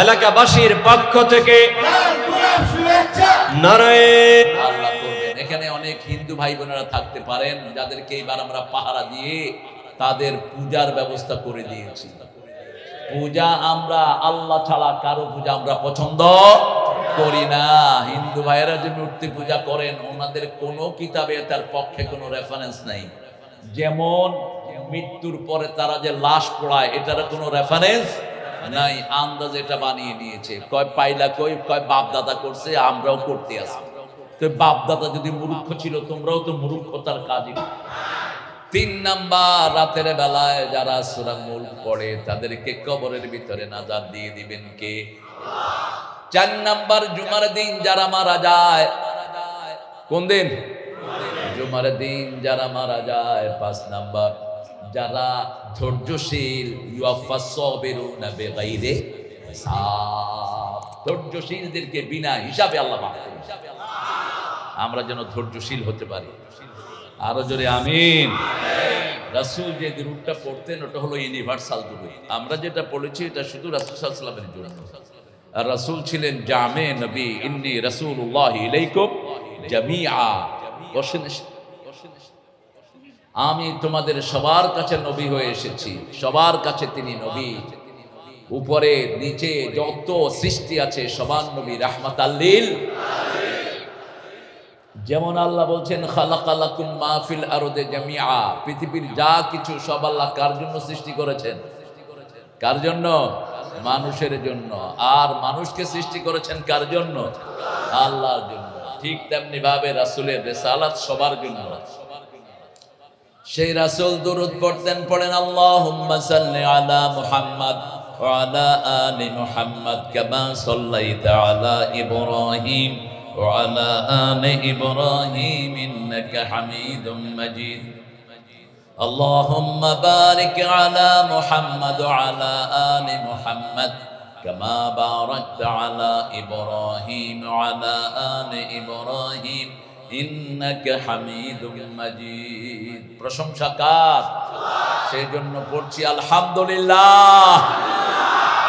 এলাকাবাসীর পক্ষ থেকে এখানে অনেক হিন্দু ভাই বোনেরা থাকতে পারেন, যাদেরকে এবার আমরা পাহারা দিয়ে তাদের পূজার ব্যবস্থা করে দিয়েছি। পূজা আমরা, আল্লাহ ছাড়া কারও পূজা আমরা পছন্দ করি না। হিন্দু ভাইয়েরা যে মূর্তি পূজা করেন, ওনাদের কোনো কিতাবে তার পক্ষে কোনো রেফারেন্স নাই। যেমন মৃত্যুর পরে তারা যে লাশ পড়ায় এটার কোনো রেফারেন্স নাই। আন্দাজ এটা বানিয়ে নিয়েছে। কয় পাইলা কই, কয় বাপ দাদা করছে, আমরাও করতে আসি। তো বাপ দাদা যদি মূর্খ ছিল, তোমরাও তো মূর্খতার কাজই তিন নাম্বার, রাতের বেলায় যারা সুরা মূল পড়ে, তাদেরকে কবরের ভিতরে নাজার দিয়ে দিবেন কে? চার নাম্বার, জুমার দিন যারা মারা যায়, কোন দিন? জুমার দিন যারা মারা যায়, পাঁচ নাম্বার, যারা ধৈর্যশীল ধৈর্যশীলদেরকে বিনা হিসাবে আল্লাহ আমরা যেন ধৈর্যশীল হতে পারি। আরও জোরে আমিন। রাসুল যে দুরূপটা পড়তেন, ওটা হলো ইউনিভার্সাল দুরূপ আমরা যেটা পড়েছি, এটা শুধু রাসূল আলাইহি জন্য আর রাসূল ছিলেন জামে নবী, ইন্নী রাসূলুল্লাহ ইলাইকুম জামিআ। বসেন আমি তোমাদের সবার কাছে নবী হয়ে এসেছি। সবার কাছে তিনি নবী। উপরে, নিচে, যত সৃষ্টি আছে, সবার নবী রাহমাত যেমন আল্লাহ বলছেন খালাকালাকুম মাহফিল আরদে জামিআ পৃথিবীর যা কিছু সব আল্লাহ কার জন্য সৃষ্টি করেছেন কার জন্য মানুষের জন্য আর মানুষকে সৃষ্টি করেছেন কার জন্য আল্লাহর জন্য ঠিক তেমনি ভাবে রাসূলের রেসালাত সবার জন্য সেই রাসূল দুরূদ পড়তেন পড়েন আল্লাহুম্মা সাল্লি আলা মুহাম্মদ وعلى آل محمد كما صليت على إبراهيم وعلى آل إبراهيم إنك حميد مجيد اللهم بارك على محمد وعلى آل محمد كما باركت على إبراهيم وعلى آل إبراهيم إنك حميد مجيد প্রশংসা কার সেই জন্য পড়ছি আলহামদুলিল্লাহ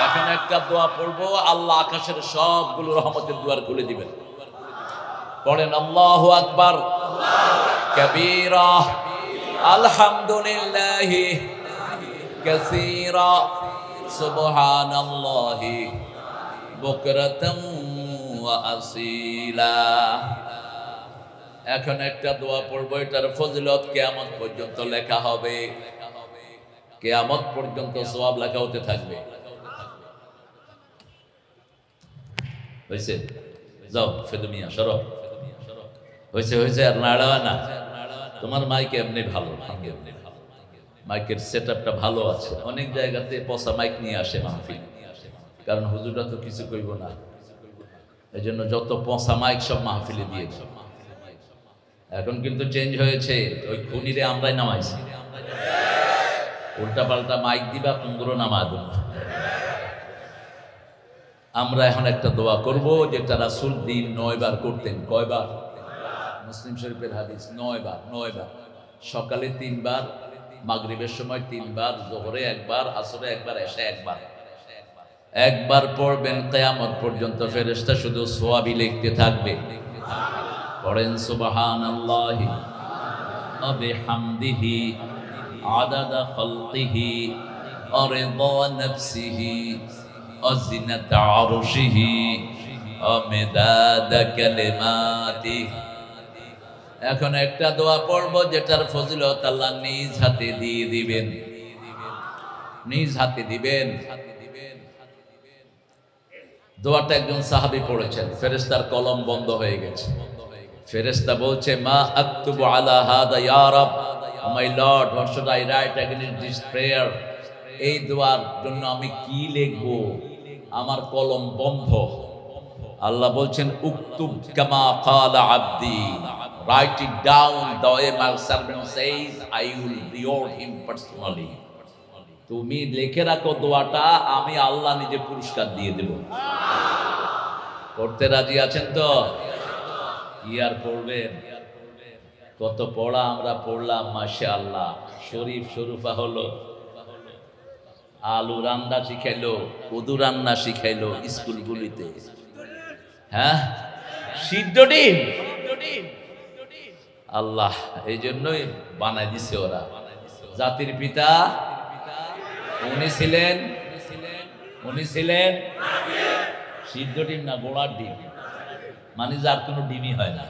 এখন একটা দোয়া পড়বো আল্লাহ আকাশের সবগুলো রহমতের দুয়ার খুলে দিবেন পড়েন আল্লাহ আকবার। কবীরা। আলহামদুলিল্লাহ কাসীরা। সুবহানাল্লাহি বুকরাতাম ওয়া আসীলা। এখন একটা দোয়া পড়ব, এটার ফজিলত কেয়ামত পর্যন্ত লেখা হবে। কেয়ামত পর্যন্ত সওয়াব লেখা হতে থাকবে। হয়েছে যাও, ফেদুমিয়া, সরো। হয়েছে হয়েছে, আর নাড়াওয়া না। তোমার মাইক এমনি ভালো মাইকের সেট আপটা ভালো আছে। অনেক জায়গাতে পচা মাইক নিয়ে আসে মাহফিল। কারণ হুজুররা তো কিছু কইব না। এই জন্য যত পচা মাইক সব মাহফিলে দিয়েছে এখন কিন্তু চেঞ্জ হয়েছে। ওই খুনিরে আমরাই নামাইছি। উল্টা পাল্টা মাইক দিবা, কুমড়ো নামা দেব। আমরা এখন একটা দোয়া করব, যেটা রাসুল দিন নয়বার করতেন। কয়বার? মুসলিম শরীফের হাদিস, নয় বার নয় বার। সকালে তিনবার, মাগরীবের সময় তিনবার, জোহরে একবার, আসরে একবার এসে একবার। একবার পড়বেন, কেয়ামত পর্যন্ত ফেরেস্তা শুধু সোয়াবি লিখতে থাকবে। পড়েন সুবাহান আল্লাহি অবে হামদিহি আদাদা খলতিহি অরেদা নফসিহি অজিনাত আরশিহি অমেদাদ কালিমাতিহি। এখন একটা দোয়া পড়ব, যেটার ফজিলত আল্লাহ নিজ হাতে দিয়ে দিবেন। নিজ হাতে দিবেন। দোয়াটা একজন সাহাবী পড়েছেন ফেরেস্তার কলম বন্ধ হয়ে গেছে। ফেরেস্তা বলছে, মা আক্তুবু আলা হাদা my lord what I write against this prayer? এই দোয়ার জন্য আমি কি লিখব? আমার কলম বন্ধ। আল্লাহ বলছেন, উক্তুব কামা আবদি। It down the way my servant says I will reward him personally তুমি লিখে রাখো দোয়াটা, আমি আল্লাহ নিজে পুরস্কার দিয়ে দেব। করতে রাজি আছেন তো? কি আর করবেন কত পড়া আমরা পড়লাম মাসে আল্লাহ শরীফ শরুফা হলো। আলু রান্না শিখাইলো, কদু রান্না শিখাইলো স্কুলগুলিতে। হ্যাঁ? সিদ্ধ ডিম? আল্লাহ এই জন্যই বানাই দিছে ওরা। জাতির পিতা, উনি ছিলেন উনি ছিলেন সিদ্ধ ডিম না গোড়ার ডিম? মানে যার কোনো ডিমই হয় না।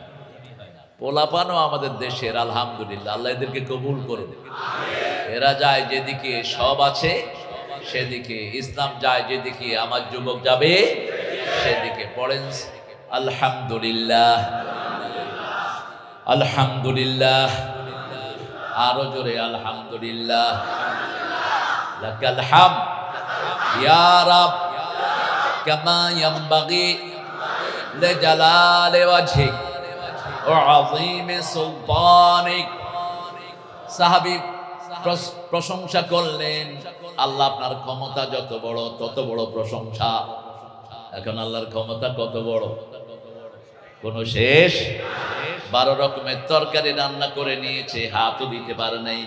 পোলাপানও আমাদের দেশের, আলহামদুলিল্লাহ। আল্লাহ এদেরকে কবুল করুন এরা যায় যেদিকে সব আছে, সেদিকে ইসলাম যায় যেদিকে আমার যুবক যাবে, সেদিকে পড়েন। আলহামদুলিল্লাহ। আলহামদুলিল্লাহ। আরও জোরে আলহামদুলিল্লাহ। লাকাল হাম। ইয়া রাব। কামা ইয়ামবাগি লিজালালি ওয়াজহিক ওয়া আযীমি সুলতানিক। সাহাবী প্রশংসা করলেন, আল্লাহ আপনার ক্ষমতা যত বড়, তত বড় প্রশংসা। এখন আল্লাহর ক্ষমতা কত বড়? কোন শেষ? বারো রকমের তরকারি রান্না করে নিয়েছে, হাতও দিতে পারে নাই।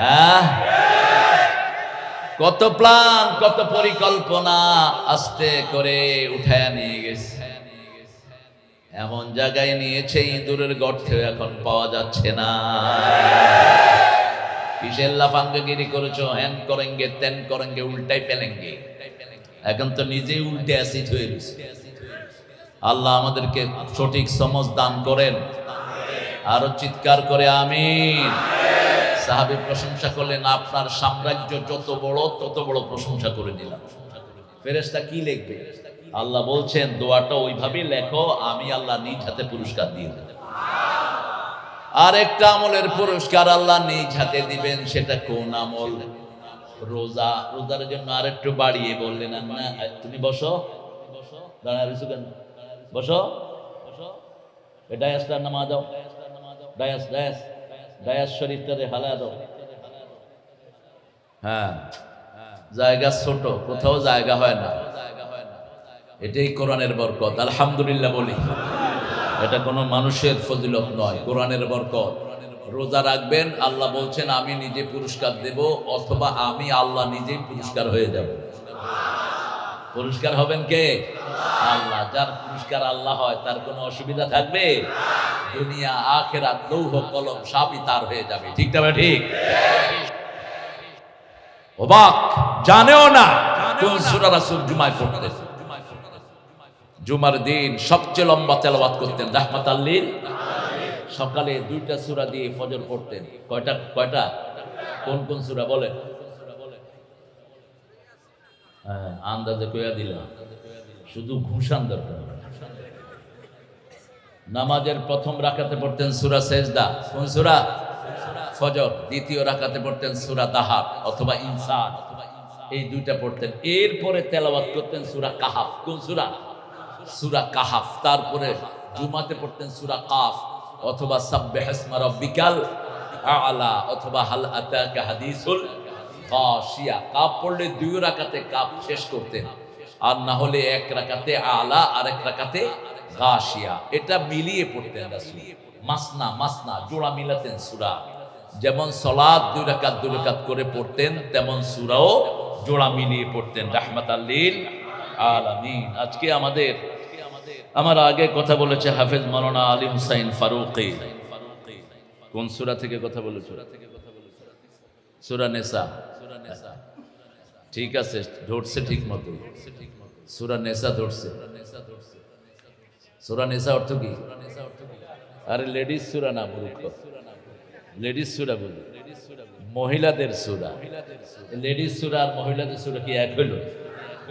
হ্যাঁ? কত প্ল্যান, কত পরিকল্পনা আস্তে করে উঠায় নিয়ে গেছে। এমন জায়গায় নিয়েছে ইঁদুরের গর্তে এখন পাওয়া যাচ্ছে না। কিসের লাফাঙ্গগিরি করেছ? হ্যান করেঙ্গে তেন করেঙ্গে উল্টাই ফেলেঙ্গে। এখন তো নিজেই উল্টে অ্যাসিড হয়ে গেছে। আল্লাহ আমাদেরকে সঠিক সমজ দান করেন। আরও চিৎকার করে, আমিন। সাহাবী প্রশংসা করলেন, আপনার সাম্রাজ্য যত বড়, তত বড় প্রশংসা করে দিলাম ফেরেশতা কি লিখবে? আল্লাহ বলছেন, দোয়াটা ওইভাবেই লেখো, আমি আল্লাহ নিজ হাতে পুরস্কার দিয়ে দেব। আর একটা আমলের পুরস্কার আল্লাহ নিজ হাতে দিবেন, সেটা কোন আমল? রোজা। রোজার জন্য আর একটু বাড়িয়ে বললেন না তুমি বসো। রয়েছো কেন? বসো। ডায়াসটা নামা দাও। Dias Dias. ডায়াস শরীফটারে হালা দাও। হ্যাঁ। জায়গা ছোট, কোথাও জায়গা হয় না। এটাই কোরআনের বরকত, আলহামদুলিল্লাহ বলি। এটা কোনো মানুষের ফজিলত নয়, কোরআনের বরকত। রোজা রাখবেন, আল্লাহ বলছেন, আমি নিজে পুরস্কার দেব, অথবা আমি আল্লাহ নিজেই পুরস্কার হয়ে যাব। পুরস্কার হবেন কে? আল্লাহ। যার পুরস্কার আল্লাহ হয়, তার কোনো অসুবিধা থাকবে? দুনিয়া, আখেরাত, লৌহ, কলম সবই তার হয়ে যাবে। ঠিক তবে ঠিক? অবাক। জানেও না জুমার দিন সবচেয়ে লম্বা তেলাওয়াত করতেন রাহমাত আল্লিল সকালে দুইটা সূরা দিয়ে ফজর পড়তেন। কয়টা? কয়টা? কোন কোন সূরা বলেন? হ্যাঁ আন্দাজে কইয়া দিলাম। শুধু ঘুষান দরকার নামাজের প্রথম রাকাতে পড়তেন সুরা সেজদা। কোন সূরা? ফজর। দ্বিতীয় রাখাতে পড়তেন সুরা তাহার অথবা ইনসান। এই দুইটা পড়তেন। এরপরে তেলাওয়াত করতেন সুরা কাহাফ। কোন সুরা? সূরা কাহাফ। তারপরে জুমাতে পড়তেন সুরা কাফ অথবা সাব্বিহ ইসমা রাব্বিকাল আলা অথবা হাল আতাকা হাদিসুল কাশিয়া, কাপ পড়লে দুই রাকাতে কাপ শেষ করতেন। আর না হলে এক রাকাতে আলা আর এক রাকাতে গাশিয়া। এটা মিলিয়ে পড়তেন রাসূল। মাসনা মাসনা, জোড়া মিলাতেন সুরা। যেমন সলাদ দুই রাকাত দুই রাকাত করে পড়তেন, তেমন সুরাও জোড়া মিলিয়ে পড়তেন। রাহমাত আল্লিল আলামিন। আজকে আমাদের, আমার আগে কথা বলেছে হাফেজ মাওলানা আলী হুসাইন ফারুকি। কোন সুরা থেকে কথা বলেছে? সুরা নেসা। ঠিক আছে, ধরছে ঠিক মতো। সূরা নেসা ধরছে। সূরা নেসা অর্থ কি? আরে লেডিস সূরা না মূর্খ লেডিস সূরা বলি মহিলাদের সূরা। লেডিস সূরা আর মহিলাদের সূরা কি এক হলো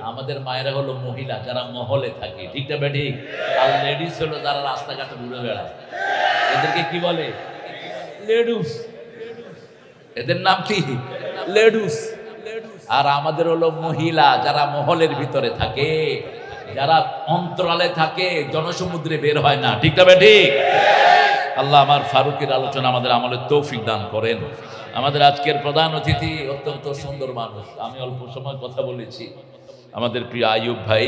আমাদের মায়েরা হলো মহিলা, যারা মহলে থাকে। ঠিক না ঠিক আর লেডিস হলো যারা রাস্তাঘাটে ঘুরে বেড়ায়। এদেরকে কি বলে? লেডুস। এদের নাম কি? লেডুস। আর আমাদের হলো মহিলা যারা মহলের ভিতরে থাকে, যারা অন্তরালে থাকে, জনসমুদ্রে বের হয় না। ঠিক তবে ঠিক? আল্লাহ আমার ফারুকের আলোচনা আমাদের আমলের তৌফিক দান করেন। আমাদের আজকের প্রধান অতিথি অত্যন্ত সুন্দর মানুষ। আমি অল্প সময় কথা বলেছি। আমাদের প্রিয় আয়ুব ভাই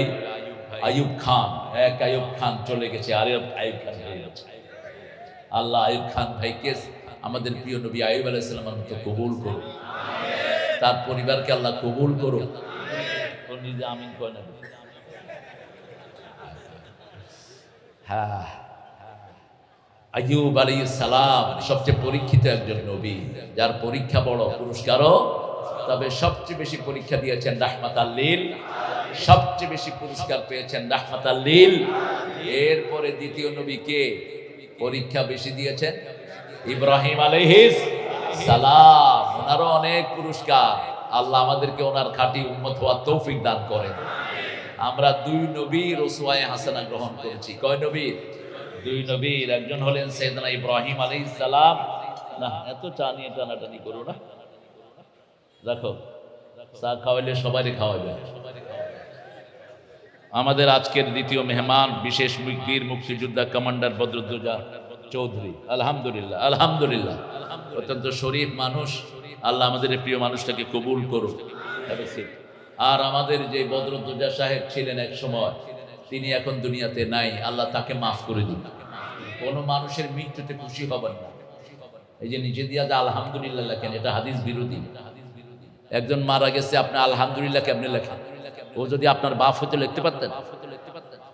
আয়ুব খান, এক আয়ুব খান চলে গেছে আরেক আয়ুব খান আল্লাহ আয়ুব খান ভাইকে আমাদের প্রিয় নবী আয়ুব আলাইসালামের মতো কবুল করুন। তার পরিবারকে আল্লাহ কবুল করুন ও নিজে আমিন কয় না হ্যাঁ। আলী সালাম সবচেয়ে পরীক্ষিত একজন নবী। যার পরীক্ষা বড় পুরস্কারও। তবে সবচেয়ে বেশি পরীক্ষা দিয়েছেন রাহমাত আল্লিল সবচেয়ে বেশি পুরস্কার পেয়েছেন রাহমাত আল্লিল এরপরে দ্বিতীয় নবী কে? পরীক্ষা বেশি দিয়েছেন? ইব্রাহিম আলাইহিস সালাম। ওনারও অনেক পুরস্কার। আল্লাহ আমাদেরকে ওনার খাঁটি উম্মত হওয়ার তৌফিক দান করেন। আমরা দুই নবীর ওসওয়ায়ে হাসানা গ্রহণ করেছি। কয় নবীর? দুই নবীর। একজন হলেন সৈয়দনা ইব্রাহিম আলাইহিস সালাম। না, এত চা নিয়ে টানাটানি করো না। দেখো, চা খাওয়াইলে সবারই খাওয়াবে আমাদের আজকের দ্বিতীয় মেহমান, বিশেষ বীর মুক্তিযোদ্ধা কমান্ডার বদরুদ্দোজা। চৌধুরী। আলহামদুলিল্লাহ আলহামদুলিল্লাহ। অত্যন্ত শরীফ মানুষ। আল্লাহ আমাদের প্রিয় মানুষটাকে কবুল seat. আর আমাদের যে বদরুদ্দোজা সাহেব ছিলেন এক সময়, তিনি এখন দুনিয়াতে নাই। আল্লাহ তাকে মাফ করে দিন কোনো মানুষের মৃত্যুতে খুশি হবেন না। এই যে নিজে দিয়া যে আলহামদুলিল্লাহ লেখেন, এটা হাদিস বিরোধী। একজন মারা গেছে, আপনি আলহামদুলিল্লাহ কেমনে লেখেন? ও যদি আপনার বাপ হতে লিখতে পারতেন?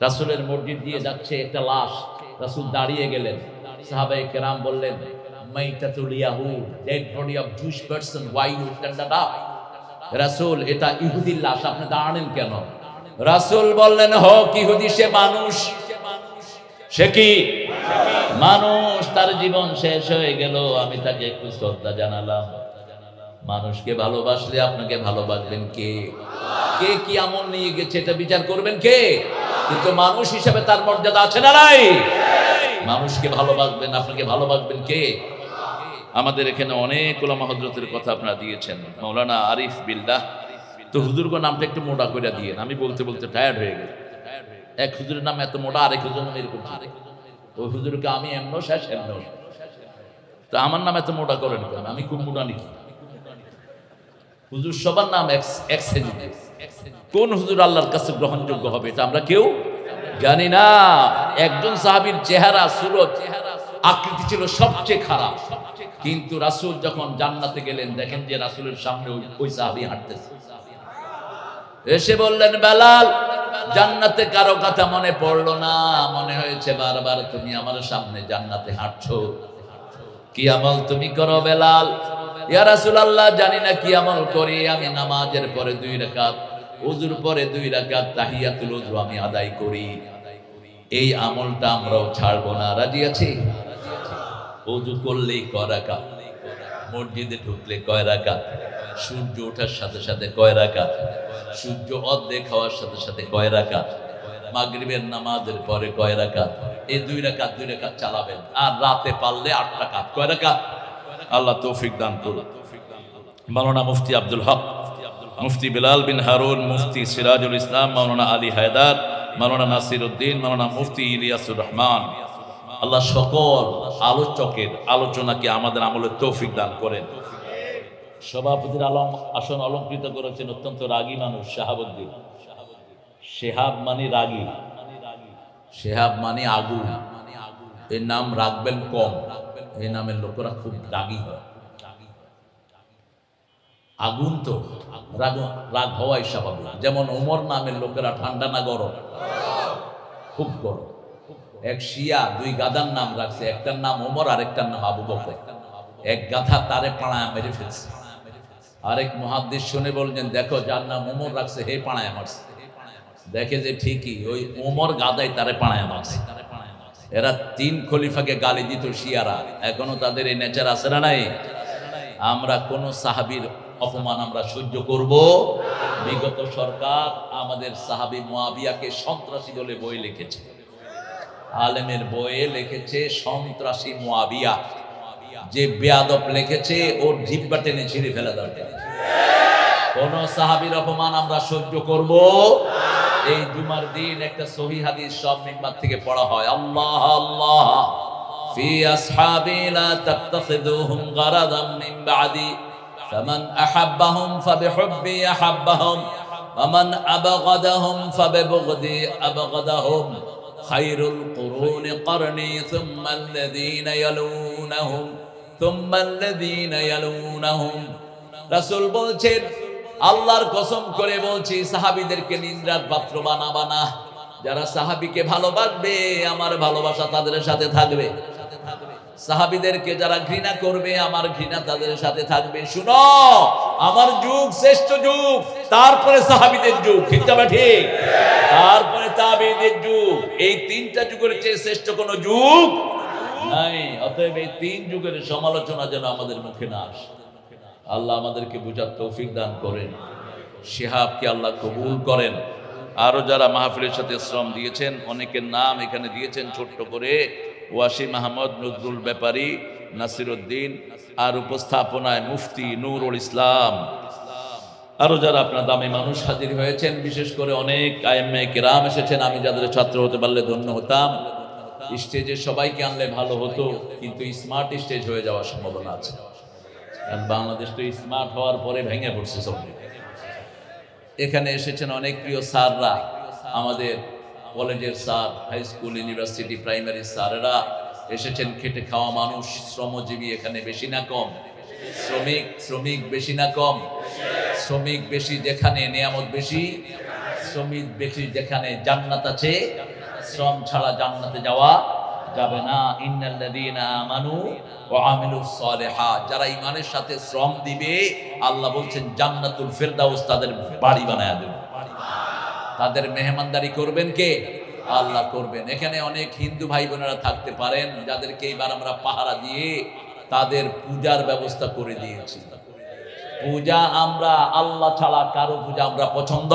রাসুলের মসজিদ দিয়ে যাচ্ছে একটা লাশ। রাসুল দাঁড়িয়ে গেলেন। সাহাবাই কেরাম বললেন, মাইতাতুল Yahoo dead body of Jewish person why you stand up রাসূল, এটা ইহুদির লাশ, আপনি দাঁড়ালেন কেন? রাসূল বললেন, হোক, ইহুদি সে মানুষ। সে কি? মানুষ, তার জীবন শেষ হয়ে গেল, আমি তাকে একটু শ্রদ্ধা জানালাম। মানুষকে ভালোবাসলে আপনাকে ভালোবাসবেন কে? কে কি আমল নিয়ে গেছে, এটা বিচার করবেন কে? কিন্তু মানুষ হিসেবে তার মর্যাদা আছে না নাই? মানুষকে ভালোবাসবেন, আপনাকে ভালোবাসবেন কে? আমাদের এখানে অনেক ওলামা হজরতের কথা আপনারা দিয়েছেন। মৌলানা আরিফ বিল্লাহ। তো হুজুরগো নামটা একটু মোটা করে দিয়ে আমি বলতে বলতে টায়ার্ড হয়ে গেল এক হুজুরের নাম এত মোটা, আরেক হুজুর নাম এরকম। ওই হুজুরকে আমি এমন শেষ এমন তো আমার নাম এত মোটা করেন কেন? আমি খুব মোটা নাকি? হুজুর সবার নাম এক্স এক্স। কোন হুজুর আল্লাহর কাছে গ্রহণযোগ্য হবে এটা আমরা কেউ জানি না, একজন সাহাবীর চেহারা সুরত আকৃতি ছিল সবচেয়ে খারাপ। কিন্তু রাসূল যখন জান্নাতে গেলেন, দেখেন যে রাসূলের সামনে ওই- সাহাবী হাঁটতেছে। এসে বললেন, বেলাল, জান্নাতে কারও কথা মনে পড়ল না? মনে হয়েছে বারবার তুমি আমার সামনে জান্নাতে হাঁটছো। কি আমল তুমি করো বেলাল? ইয়া রাসূলুল্লাহ, জানি না কি আমল করি। আমি নামাজের পরে দুই রাকাত ওযুর পরে দুই রাকাত তাহিয়াতুল ওযু আমি আদায় করি। এই আমলটা আমরাও ছাড়বো না। রাজি আছি? ওযু করলেই কয় রাকাত? মসজিদে ঢুকলে কয় রাকাত? সূর্য ওঠার সাথে সাথে কয় রাকাত? সূর্য অর্ধেক হওয়ার সাথে সাথে কয় রাকাত? মাগরিবের নামাজের পরে কয় রাকাত? এই দুই রাকাত দুই রাকাত চালাবেন। আর রাতে পারলে আট রাকাত। কয় রাকাত? আল্লাহ তৌফিক দান করুন। মাওলানা মুফতি আব্দুল হক মুফতি বিলাল বিন হারুন, মুফতি সিরাজুল ইসলাম, মাওলানা আলী হায়দার, মাওলানা নাসির উদ্দিন মাওলানা মুফতি ইলিয়াসুর রহমান। আল্লাহ সকল আলোচকের আলোচনাকে আমাদের আমলের তৌফিক দান করেন। সভাপতির আলম, আসন অলঙ্কৃত করেছেন অত্যন্ত রাগী মানুষ, শাহাবুদ্দিন। শেহাব মানে রাগী। শেহাব মানে আগু। এর নাম রাখবেন কম। এই নামের লোকেরা খুব রাগী হয়। আগুন তো রাগ রাগ হওয়াই স্বাভাবিক। যেমন ওমর নামের লোকেরা, ঠান্ডা না গরম? খুব গরম। এক শিয়া দুই গাদার নাম রাখছে। একটার নাম ওমর আরেকটার নাম আবু বকর। এক গাধা তারে পাড়ায় মেরে ফেলছে। আরেক মহাদেশ শুনে বলছেন দেখো, যার নাম ওমর রাখছে, হে পাড়ায় মারছে। দেখে যে ঠিকই, ওই ওমর গাদাই তারে পাড়ায় মারছে। এরা তিন খলিফাকে গালি দিত শিয়ারা। এখনও তাদের এই নেচার আছে না নাই? আমরা কোন সাহাবীর অপমান আমরা সহ্য করব বিগত সরকার আমাদের সাহাবী মুয়াবিয়াকে সন্ত্রাসী বলে বই লিখেছে আলেমের বইয়ে লিখেছে সন্ত্রাসী মুয়াবিয়া যে বেয়াদব লিখেছে ওর জিব্বা টেনে ছিঁড়ে ফেলে দরকার কোন সাহাবীর অপমান আমরা সহ্য করব এই জুমার দিন একটা সহি হাদিস সব মিম্বার থেকে পড়া হয় আল্লাহ আল্লাহ في أصحابي لا تتخذوهم غرضا من بعدي فمن أحبهم فبحبي أحبهم ومن أبغضهم فببغضي أبغضهم খায়রুল কুরুনি করনি সুম্মা আল্লাযীনা ইয়ালুনাহুম সুম্মা আল্লাযীনা ইয়ালুনাহুম রাসূল বলছেন আল্লাহর কসম করে বলছি সাহাবীদেরকে নিন্দার পাত্র বানাবা না যারা সাহাবীকে ভালোবাসবে আমার ভালোবাসা তাদের সাথে থাকবে সাহাবিদেরকে যারা ঘৃণা করবে, আমার ঘৃণা তাদের সাথে থাকবে। শুনো, আমার যুগ, শ্রেষ্ঠ যুগ, তারপরে সাহাবিদের যুগ, ঠিক তবে ঠিক? তারপরে তাবিদের যুগ, এই তিনটা যুগের চেয়ে শ্রেষ্ঠ কোন যুগ নাই। অতএব এই তিন যুগের সমালোচনা যেন আমাদের মুখে না আসে। আল্লাহ আমাদেরকে বুঝার তৌফিক দান করেন। শিহাবকে আল্লাহ কবুল করেন। আরও যারা মাহফিলের সাথে শ্রম দিয়েছেন, অনেকের নাম এখানে দিয়েছেন ছোট্ট করে। ওয়াসিম আহমদ, নজরুল ব্যাপারী, নাসিরুদ্দিন আর উপস্থাপনায় মুফতি নুরুল ইসলাম। আরও যারা আপনার দামে মানুষ হাজির হয়েছেন, বিশেষ করে অনেক আইএমএ কেরাম এসেছেন, আমি যাদের ছাত্র হতে পারলে ধন্য হতাম। স্টেজে সবাইকে আনলে ভালো হতো, কিন্তু স্মার্ট স্টেজ হয়ে যাওয়ার সম্ভাবনা আছে। বাংলাদেশ তো স্মার্ট হওয়ার পরে ভেঙে পড়ছে সব। এখানে এসেছেন অনেক প্রিয় স্যাররা, আমাদের কলেজের sir high school university primary স্যারেরা এসেছেন খেটে খাওয়া মানুষ, শ্রমজীবী এখানে বেশি না কম? শ্রমিক শ্রমিক বেশি না কম? শ্রমিক বেশি যেখানে নিয়ামত বেশি, শ্রমিক বেশি যেখানে জান্নাত আছে, শ্রম ছাড়া জান্নাতে যাওয়া যাবে না। ইন্নাল্লাযীনা আমানু ওয়া যারা ঈমানের সাথে শ্রম দিবে, আল্লাহ বলছেন, জান্নাতুল ফেরদাউস তাদের বাড়ি বানায়া দেবে। তাদের মেহমানদারি করবেন কে? আল্লাহ করবেন। এখানে অনেক হিন্দু ভাই বোনেরা থাকতে পারেন, যাদেরকে এইবার আমরা পাহারা দিয়ে তাদের পূজার ব্যবস্থা করে দিয়েছি। পূজা আমরা, আল্লাহ ছাড়া কারও পূজা আমরা পছন্দ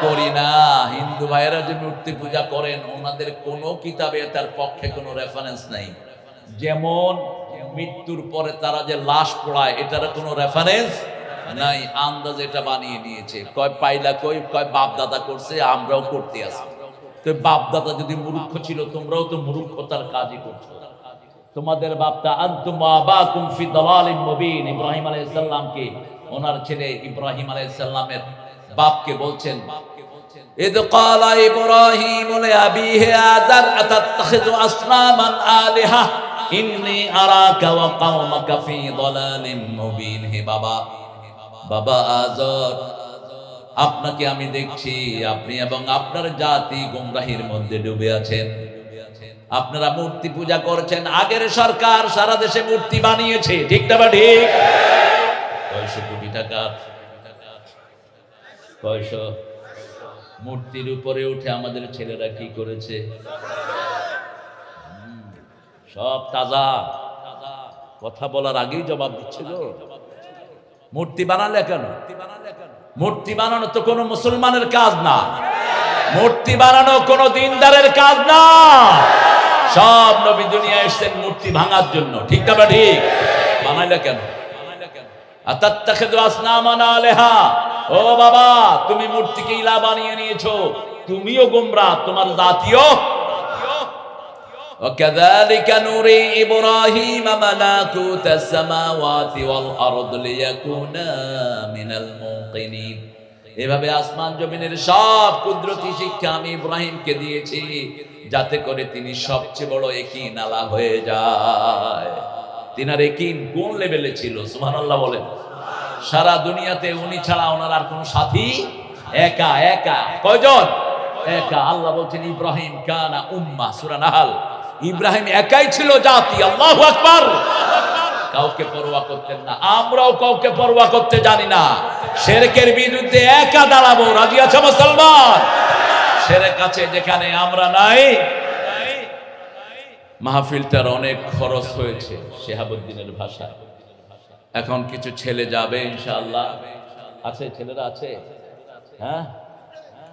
করি না। হিন্দু ভাইয়েরা যে মূর্তি পূজা করেন, ওনাদের কোনো কিতাবে তার পক্ষে কোনো রেফারেন্স নাই। যেমন মৃত্যুর পরে তারা যে লাশ পড়ায় এটার কোনো রেফারেন্স নাই আন্দাজ এটা বানিয়ে নিয়েছে কয় পাইলা কই কয় বাপ দাদা করছে আমরাও করতে আছি তো বাপ দাদা যদি মূর্খ ছিল তোমরাও তো মূর্খতার কাজই করছো তোমাদের বাপটা আন্তুম আবাকুম ফি দালালিম মুবিন ইব্রাহিম আলাইহিস সালামকে ওনার ছেলে ইব্রাহিম আলাইহিস সালামের বাপকে বলছেন إذ قال إبراهيم لأبيه آذر أتتخذ أصناما آلهة إني أراك وقومك في ضلال مبين হে বাবা বাবা আজর, আপনাকে আমি দেখছি, আপনি এবং আপনার জাতি গুমরাহির মধ্যে ডুবে আছেন। আপনারা মূর্তি পূজা করছেন, আগের সরকার সারা দেশে মূর্তি বানিয়েছে, ঠিক না বা ঠিক? কয়শো কোটি টাকা। কয়শো মূর্তির উপরে উঠে আমাদের ছেলেরা কি করেছে? সব তাজা। কথা বলার আগেই জবাব দিচ্ছে গো। মূর্তি বানালে কেন? মূর্তি বানানো তো কোনো মুসলমানের কাজ না। মূর্তি বানানো কোনো দিনদারের কাজ না। সব নবী দুনিয়া এসেছেন মূর্তি ভাঙার জন্য। ঠিক না ঠিক? বানাইলে কেন? ও বাবা, তুমি মূর্তিকে ইলা বানিয়ে নিয়েছো। তুমিও গোমরা তোমার জাতীয় وكذلك نري إبراهيم ملكوت السماوات والأرض ليكونا من الموقنين এভাবে আসমান জমিনের সব কুদরতি শিক্ষা আমি ইব্রাহিমকে দিয়েছি যাতে করে তিনি সবচেয়ে বড় একই নালা হয়ে যায় তিনার একিন কোন লেভেলে ছিল সুবহানাল্লাহ বলেন সারা দুনিয়াতে উনি ছাড়া ওনার আর কোন সাথী একা একা কয়জন একা আল্লাহ বলছেন ইব্রাহিম কানা উম্মা সূরা নাহাল ইব্রাহিম একাই ছিল জাতি, আল্লাহু আকবার। কাউকে পরোয়া করতেন না। আমরাও কাউকে পরোয়া করতে জানি না। শেরকের বিরুদ্ধে একা দাঁড়াবো, রাজি আছে মুসলমান? শেরের কাছে যেখানে আমরা নাই। মাহফিলটার অনেক খরচ হয়েছে শেহাবুদ্দিনের ভাষা এখন কিছু ছেলে যাবে ইনশাআল্লাহ। আছে, ছেলেরা আছে? হ্যাঁ?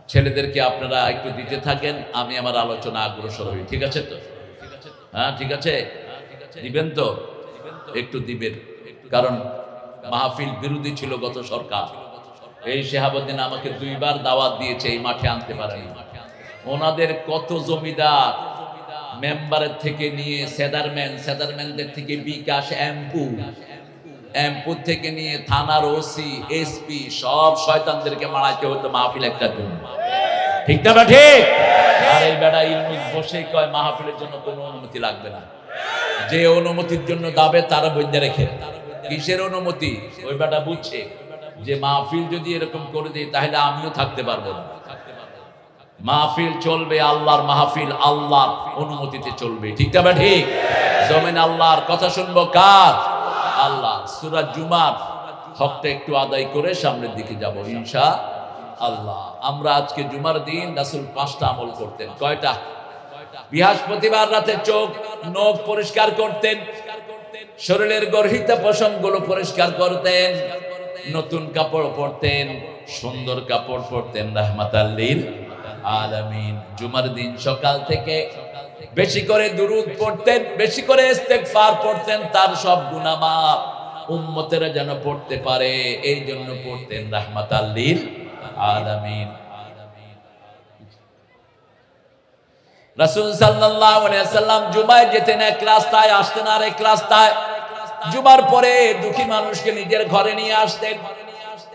ছেলেদেরকে আপনারা একটু দিতে থাকেন, আমি আমার আলোচনা অগ্রসর হই, ঠিক আছে তো? হ্যাঁ ঠিক আছে? দিবেন তো? একটু দিবেন। কারণ মাহফিল বিরোধী ছিল গত সরকার। এই শেহাবুদ্দিন আমাকে দুইবার দাওয়াত দিয়েছে, এই মাঠে আনতে পারেনি। ওনাদের কত জমিদার মেম্বারের থেকে নিয়ে সেদারম্যান, সেদারম্যানদের থেকে বিকাশ, এম্পু। এমপুর থেকে নিয়ে থানার ওসি, এসপি, সব শয়তানদেরকে মারাইতে হতো মাহফিল একটা জন্য। ঠিক না বা ঠিক? আর এই বেড়া ইউনুস বসে কয় মাহফিলের জন্য কোনো অনুমতি লাগবে না। যে অনুমতির জন্য দাবে তারা বৈদ্য রেখে। কিসের অনুমতি? ওই বেটা বুঝছে যে মাহফিল যদি এরকম করে দিই তাহলে আমিও থাকতে পারব না। মাহফিল চলবে আল্লাহর মাহফিল আল্লাহর অনুমতিতে চলবে। ঠিক না বা ঠিক? জমিন আল্লাহর কথা শুনব কার? আল্লাহ। সুরাজ জুমার হকটা একটু আদায় করে সামনের দিকে যাব ইনশা আল্লাহ। আমরা আজকে জুমার দিন রাসুল পাঁচটা আমল করতেন। কয়টা? বৃহস্পতিবার রাতে চোখ, নখ পরিষ্কার করতেন। শরীরের গর্হিত পশমগুলো পরিষ্কার করতেন। নতুন কাপড় পরতেন, সুন্দর কাপড় পরতেন। রাহমাতাল্লিল আলামিন। জুমার দিন সকাল থেকে বেশি করে দুরুদ পড়তেন, বেশি করে পড়তেন, তার সব গুনাহ উম্মতেরা যেন পড়তে পারে এই জন্য পড়তেন রাহমাতাল্লিল আলামিন। রাসূল সাল্লাল্লাহু আলাইহি সাল্লাম জুমায় যেতেন, এক রাস্তায় আসতেন আর এক রাস্তায় জুমার পরে দুঃখী মানুষকে নিজের ঘরে নিয়ে আসতেন।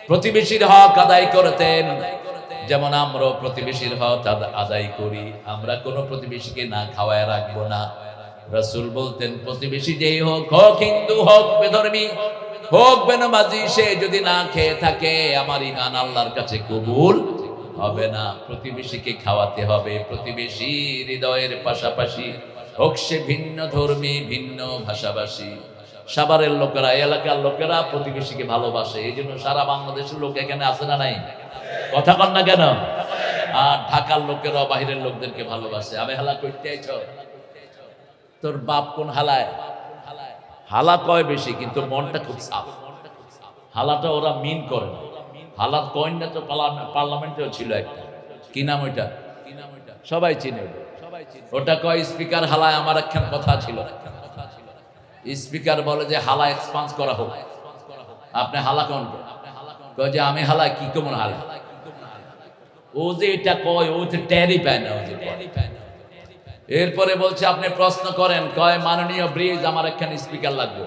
প্রতিবেশীর হক আদায় করতেন। যেমন আমরাও প্রতিবেশীর হক আদায় করি, আমরা কোনো প্রতিবেশীকে না খাওয়ায় রাখব না। রাসূল বলতেন, প্রতিবেশী যেই হোক হোক হিন্দু হোক, বেধর্মী হোক বেনামাজি, সে যদি না খেয়ে থাকে, আমার ইমান আল্লাহর কাছে কবুল হবে না। প্রতিবেশীকে খাওয়াতে হবে প্রতিবেশী হৃদয়ের পাশাপাশি। হোক সে ভিন্ন ধর্মী, ভিন্ন ভাষাভাষী। সাভারের লোকেরা, এলাকার লোকেরা প্রতিবেশীকে ভালোবাসে এই জন্য সারা বাংলাদেশের লোক এখানে আসে না নাই? কথা কন না কেন? আর ঢাকার লোকেরা বাহিরের লোকদেরকে ভালোবাসে। আমি হালা করতে আইছ? তোর বাপ কোন হালায়? হালা কয় বেশি, কিন্তু মনটা খুব সাফ। হালাটা ওরা মিন করে না। হালাত কয়েন না তো পার্লামেন্ট- পার্লামেন্টেও ছিল একটা। কি নাম ওইটা? সবাই চিনে ওটা। কয়, স্পিকার হালায় আমার একখান কথা ছিল। স্পিকার বলে যে হালা এক্সপান্স করা হোক। আপনি হালা কোন কয়? যে, আমি হালা কি কেমন হালা? ও যে এটা কয়, ও যে ট্যারি পায় না, ও যে কয়। এরপরে বলছে, আপনি প্রশ্ন করেন, কয় মাননীয় ব্রিজ আমার একখানে স্পিকার লাগবে?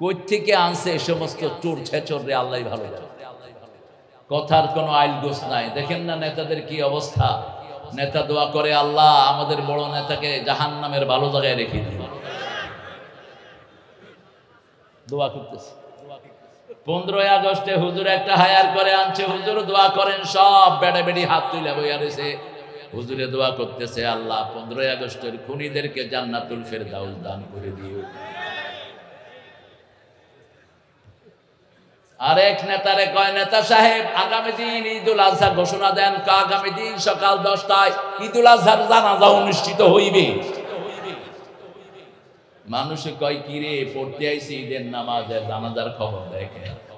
কই থেকে আনছে এই সমস্ত চোর ছেচর রে আল্লাহ ভালো কথার কোনো আইল গোস নাই। দেখেন না নেতাদের কি অবস্থা? নেতা দোয়া করে, আল্লাহ, আমাদের বড় নেতাকে জাহান নামের ভালো জায়গায় রেখে দিন। দোয়া করতেছে। পনেরোই আগস্টে হুজুর একটা হায়ার করে আনছে। হুজুর দোয়া করেন, সব বেড়ে বেড়ি হাত তুলে বইয়া রয়েছে। হুজুরে দোয়া করতেছে, আল্লাহ পনেরোই আগস্টের খুনিদেরকে জান্নাতুল ফেরদাউস দান করে দিও। আরেক নেতারে কয়, নেতা সাহেব, আগামী দিন ঈদুল আজহা ঘোষণা দেন আগামী দিন সকাল দশটায় ঈদুল আজহার জানাজা অনুষ্ঠিত হইবে। মানুষে কয়, কিরে, পড়তে আইসি ঈদের নামাজের জানাজার খবর দেখে।